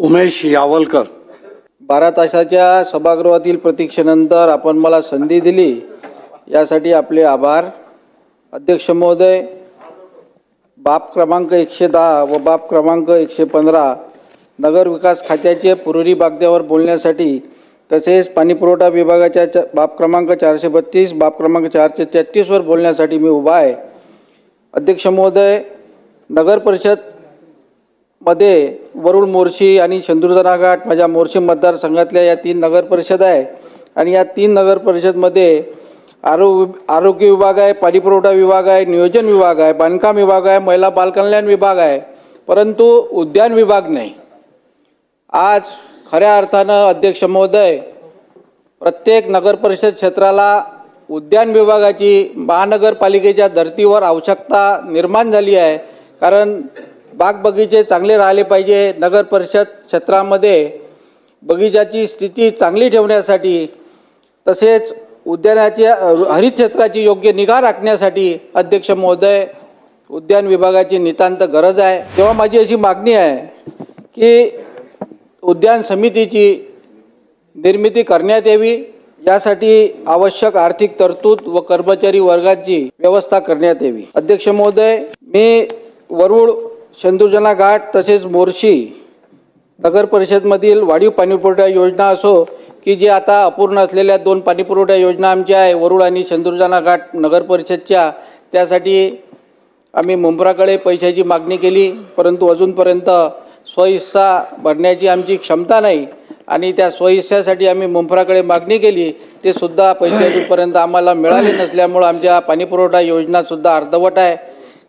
उमेश यावलकर. बारा तासाच्या सभागृहातील प्रतीक्षेनंतर आपण मला संधी दिली. यासाठी आपले आभार. अध्यक्ष महोदय बाप क्रमांक एकशे दहा व बाप क्रमांक एकशे पंधरा नगर विकास खात्याचे पुरुरी बागद्यावर बोलण्यासाठी तसेच पाणीपुरवठा विभागाच्या च बाप क्रमांक चारशे बत्तीस बाप क्रमांक चारशे तेहतीसवर बोलण्यासाठी मी उभा आहे. अध्यक्ष महोदय नगर परिषद मध्ये वरुण मोर्शी आणि शेंदुरजना घाट माझ्या मोर्शी मतदारसंघातल्या या तीन नगर परिषद आहे. आणि या तीन नगर परिषदमध्ये आरोग्य आरोग्य विभाग आहे पाणीपुरवठा विभाग आहे नियोजन विभाग आहे बांधकाम विभाग आहे महिला बालकल्याण विभाग आहे. परंतु उद्यान विभाग नाही. आज खऱ्या अर्थानं अध्यक्ष महोदय प्रत्येक नगर परिषद क्षेत्राला उद्यान विभागाची महानगरपालिकेच्या धर्तीवर आवश्यकता निर्माण झाली आहे. कारण बाग बगीचे चांगले राहिले पाहिजे. नगर परिषद क्षेत्रामध्ये बगीचाची स्थिती चांगली ठेवण्यासाठी तसेच उद्यानाच्या हरित क्षेत्राची योग्य निगा राखण्यासाठी अध्यक्ष महोदय उद्यान विभागाची नितांत गरज आहे. तेव्हा माझी अशी मागणी आहे की उद्यान समितीची निर्मिती करण्यात यावी. यासाठी आवश्यक आर्थिक तरतूद व कर्मचारी वर्गाची व्यवस्था करण्यात यावी. अध्यक्ष महोदय मी वरुड शेंदुर्जना घाट तसेच मोर्शी नगर परिषदमधील वाढीव पाणीपुरवठा योजना असो की जे आता अपूर्ण असलेल्या दोन पाणीपुरवठा योजना आमच्या आहे वरुळ आणि शेंदुर्जना घाट नगर परिषदच्या. त्यासाठी आम्ही मुंब्राकडे पैशाची मागणी केली परंतु अजूनपर्यंत स्वहिस्सा भरण्याची आमची क्षमता नाही आणि त्या स्वहिस्स्यासाठी आम्ही मुंब्राकडे मागणी केली ते सुद्धा पैसे अजूनपर्यंत आम्हाला मिळाले नसल्यामुळं आमच्या पाणीपुरवठा योजनासुद्धा अर्धवट आहे.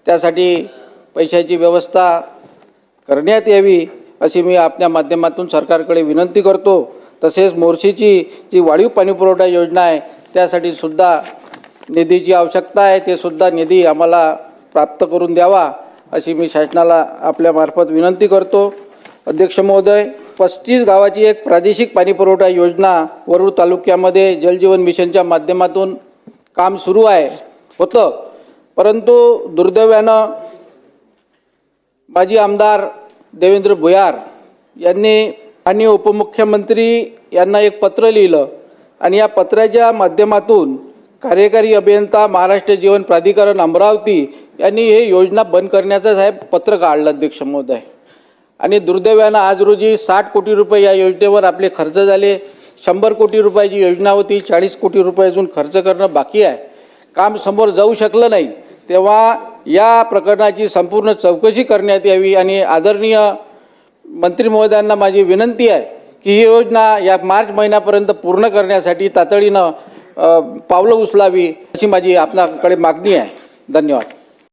त्यासाठी पैशाची व्यवस्था करण्यात यावी अशी मी आपल्या माध्यमातून सरकारकडे विनंती करतो. तसेच मोर्शीची जी वाढीव पाणीपुरवठा योजना आहे त्यासाठी सुद्धा निधीची आवश्यकता आहे ते सुद्धा निधी आम्हाला प्राप्त करून द्यावा अशी मी शासनाला आपल्यामार्फत विनंती करतो. अध्यक्ष महोदय पस्तीस गावाची एक प्रादेशिक पाणीपुरवठा योजना वरुड तालुक्यामध्ये जलजीवन मिशनच्या माध्यमातून काम सुरू आहे होतं. परंतु दुर्दैवानं माजी आमदार देवेंद्र भुयार यांनी आणि उपमुख्यमंत्री यांना एक पत्र लिहिलं आणि या पत्राच्या माध्यमातून कार्यकारी अभियंता महाराष्ट्र जीवन प्राधिकरण अमरावती यांनी हे योजना बंद करण्याचं साहेब पत्र काढलं अध्यक्ष महोदय. आणि दुर्दैवानं आज रोजी साठ कोटी रुपये या योजनेवर आपले खर्च झाले. शंभर कोटी रुपयाची योजना होती चाळीस कोटी रुपये अजून खर्च करणं बाकी आहे. काम समोर जाऊ शकलं नाही तेव्हा या प्रकरणाची संपूर्ण चौकशी करण्यात यावी आणि आदरणीय मंत्री महोदयांना माझी विनंती आहे की ही योजना या मार्च महिन्यापर्यंत पूर्ण करण्यासाठी तातडीनं पावलं उचलावी अशी माझी आपल्याकडे मागणी आहे. धन्यवाद.